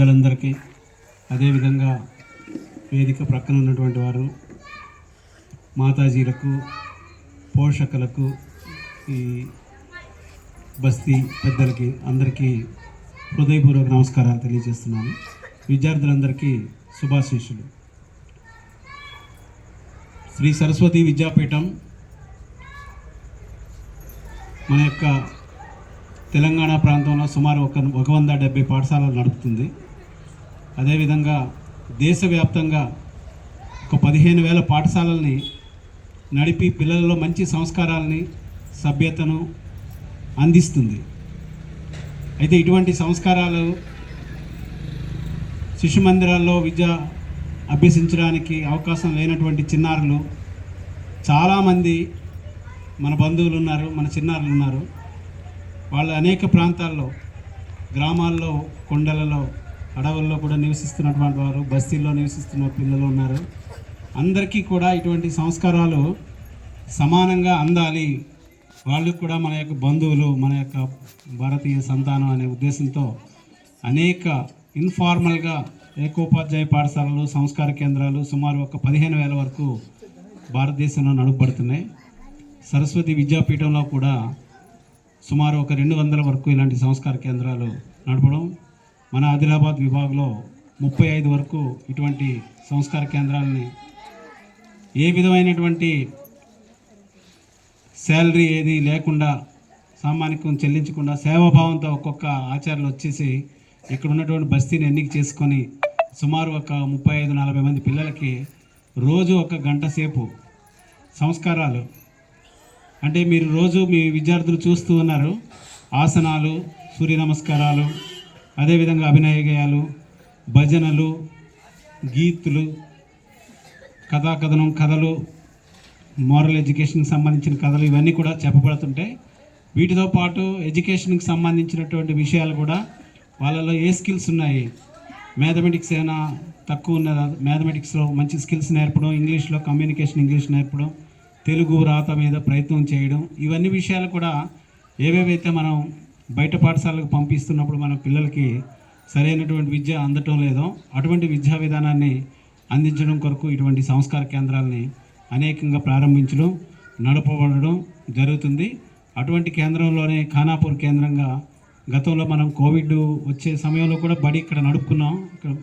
పెద్దలందరికీ అదేవిధంగా వేదిక ప్రక్కన ఉన్నటువంటి వారు మాతాజీలకు పోషకులకు ఈ బస్తీ పెద్దలకి అందరికీ హృదయపూర్వక నమస్కారాలు తెలియజేస్తున్నాను. విద్యార్థులందరికీ శుభాశీస్సులు. శ్రీ సరస్వతి విద్యాపీఠం మన యొక్క తెలంగాణ ప్రాంతంలో సుమారు ఒక ఒక వంద డెబ్బై పాఠశాలలు నడుపుతుంది. అదేవిధంగా దేశవ్యాప్తంగా ఒక పదిహేను వేల పాఠశాలల్ని నడిపి పిల్లలలో మంచి సంస్కారాలని సభ్యతను అందిస్తుంది. అయితే ఇటువంటి సంస్కారాలు శిశు మందిరాల్లో విద్య అభ్యసించడానికి అవకాశం లేనటువంటి చిన్నారులు చాలామంది మన బంధువులు ఉన్నారు మన చిన్నారులు ఉన్నారు. వాళ్ళు అనేక ప్రాంతాల్లో గ్రామాల్లో కొండలలో అడవుల్లో కూడా నివసిస్తున్నటువంటి వారు బస్తీల్లో నివసిస్తున్న పిల్లలు ఉన్నారు. అందరికీ కూడా ఇటువంటి సంస్కారాలు సమానంగా అందాలి. వాళ్ళు కూడా మన యొక్క బంధువులు మన యొక్క భారతీయ సంతానం అనే ఉద్దేశంతో అనేక ఇన్ఫార్మల్గా ఏకోపాధ్యాయ పాఠశాలలు సంస్కార కేంద్రాలు సుమారు ఒక పదిహేను వేల వరకు భారతదేశంలో నడుపబడుతున్నాయి. సరస్వతి విద్యాపీఠంలో కూడా సుమారు ఒక రెండు వందల వరకు ఇలాంటి సంస్కార కేంద్రాలు నడపడం మన ఆదిలాబాద్ విభాగంలో ముప్పై ఐదు వరకు ఇటువంటి సంస్కార కేంద్రాలని ఏ విధమైనటువంటి శాలరీ ఏది లేకుండా సామానికం చెల్లించకుండా సేవాభావంతో ఒక్కొక్క ఆచారాలు వచ్చేసి ఇక్కడ ఉన్నటువంటి బస్తీని ఎన్నిక చేసుకొని సుమారు ఒక ముప్పై ఐదు నలభై మంది పిల్లలకి రోజు ఒక గంట సేపు సంస్కారాలు. అంటే మీరు రోజు మీ విద్యార్థులు చూస్తూ ఉన్నారు. ఆసనాలు సూర్య నమస్కారాలు అదేవిధంగా అభినయ గేయాలు భజనలు గీతులు కథాకథనం కథలు మోరల్ ఎడ్యుకేషన్కి సంబంధించిన కథలు ఇవన్నీ కూడా చెప్పబడుతుంటాయి వీటితో పాటు ఎడ్యుకేషన్కి సంబంధించినటువంటి విషయాలు కూడా వాళ్ళలో ఏ స్కిల్స్ ఉన్నాయి? మ్యాథమెటిక్స్ ఏమైనా తక్కువ ఉన్నదా? మ్యాథమెటిక్స్లో మంచి స్కిల్స్ నేర్పడం ఇంగ్లీష్లో కమ్యూనికేషన్ ఇంగ్లీష్ నేర్పడం తెలుగు రాత మీద ప్రయత్నం చేయడం ఇవన్నీ విషయాలు కూడా ఏవేవైతే మనం బయట పాఠశాలకు పంపిస్తున్నప్పుడు మన పిల్లలకి సరైనటువంటి విద్య అందటం లేదో అటువంటి విద్యా విధానాన్ని అందించడం కొరకు ఇటువంటి సంస్కార కేంద్రాలని అనేకంగా ప్రారంభించడం నడపబడడం జరుగుతుంది. అటువంటి కేంద్రంలోనే ఖానాపూర్ కేంద్రంగా గతంలో మనం కోవిడ్ వచ్చే సమయంలో కూడా బడి ఇక్కడ నడుపుకున్నాం. ఇక్కడ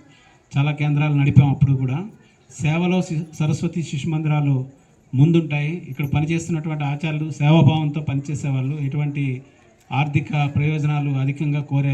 చాలా కేంద్రాలు నడిపాం అప్పుడు కూడా. సేవలో శి- సరస్వతి శిశు మందిరాలు ముందుంటాయి. ఇక్కడ పనిచేస్తున్నటువంటి ఆచార్యులు సేవాభావంతో పనిచేసేవాళ్ళు. ఎటువంటి ఆర్థిక ప్రయోజనాలు అధికంగా కోరే